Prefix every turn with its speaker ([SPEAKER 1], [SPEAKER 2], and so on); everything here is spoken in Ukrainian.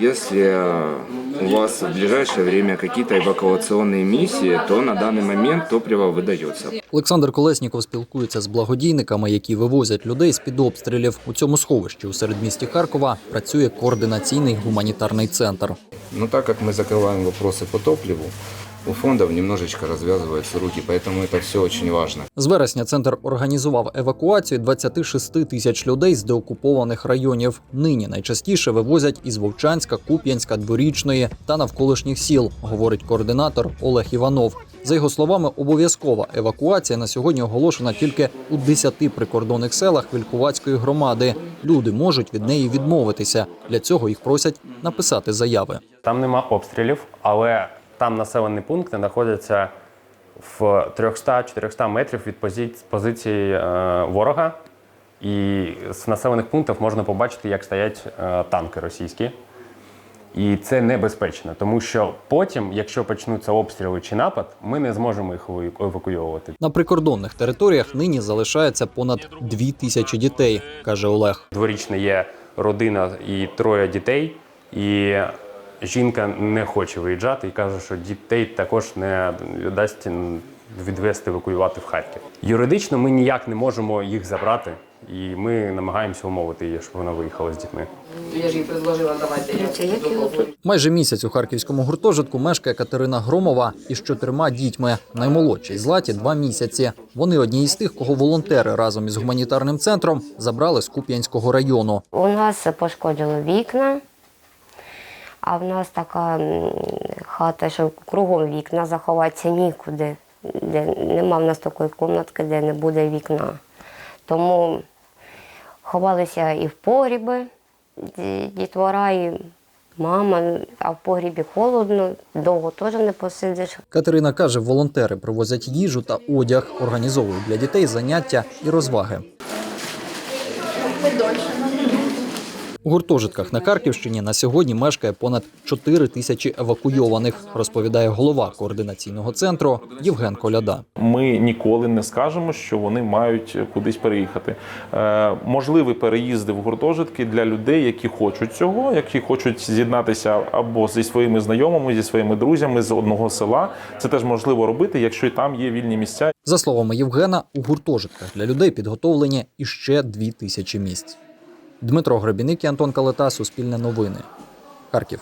[SPEAKER 1] Если э, у вас в ближайшее время какие-то эвакуационные миссии, то на данный момент топливо выдается.
[SPEAKER 2] Олександр Колесніков спілкується з благодійниками, які вивозять людей з під обстрілів. У цьому сховищі у середмісті Харкова працює координаційний гуманітарний центр.
[SPEAKER 3] Но так как мы закрываем вопросы по топливу, у фондов немножечко развязываются руки, поэтому это все очень важно.
[SPEAKER 2] З вересня центр організував евакуацію 26 тисяч людей з деокупованих районів. Нині найчастіше вивозять із Вовчанська, Куп'янська, Дворічної та навколишніх сіл, говорить координатор Олег Іванов. За його словами, обов'язкова евакуація на сьогодні оголошена тільки у 10 прикордонних селах Вількувацької громади. Люди можуть від неї відмовитися. Для цього їх просять написати заяви.
[SPEAKER 4] Там нема обстрілів, але там населені пункти знаходяться в 300-400 метрів від позиції, е, ворога. І з населених пунктів можна побачити, як стоять е, танки російські. І це небезпечно, тому що потім, якщо почнуться обстріли чи напад, ми не зможемо їх еваку- евакуйовувати.
[SPEAKER 2] На прикордонних територіях нині залишається понад дві тисячі дітей, каже Олег.
[SPEAKER 4] Дворічна є родина і троє дітей, і жінка не хоче виїжджати і каже, що дітей також не дасть відвести евакуювати в Харків. Юридично ми ніяк не можемо їх забрати, і ми намагаємося умовити її, щоб вона виїхала з дітьми.
[SPEAKER 5] Я ж їй предложила, давайте я.
[SPEAKER 2] Майже місяць у харківському гуртожитку мешкає Катерина Громова із чотирма дітьми. Наймолодшій златі два місяці. Вони одні із тих, кого волонтери разом із гуманітарним центром забрали з Куп'янського району.
[SPEAKER 6] У нас пошкодили вікна, а в нас така хата, що кругом вікна заховатися нікуди. Де нема в нас такої кімнатки, де не буде вікна. Тому ховалися і в погріби, дітвора, і мама, а в погрібі холодно, довго теж не посидиш.
[SPEAKER 2] Катерина каже, волонтери привозять їжу та одяг, організовують для дітей заняття і розваги. У гуртожитках на Харківщині на сьогодні мешкає понад 4 тисячі евакуйованих, розповідає голова координаційного центру Євген Коляда.
[SPEAKER 7] Ми ніколи не скажемо, що вони мають кудись переїхати. Е, можливі переїзди в гуртожитки для людей, які хочуть цього, які хочуть з'єднатися або зі своїми знайомими, зі своїми друзями з одного села. Це теж можливо робити, якщо і там є вільні місця.
[SPEAKER 2] За словами Євгена, у гуртожитках для людей підготовлені іще дві тисячі місць. Дмитро Гребіник і Антон Калета, Суспільне новини. Харків.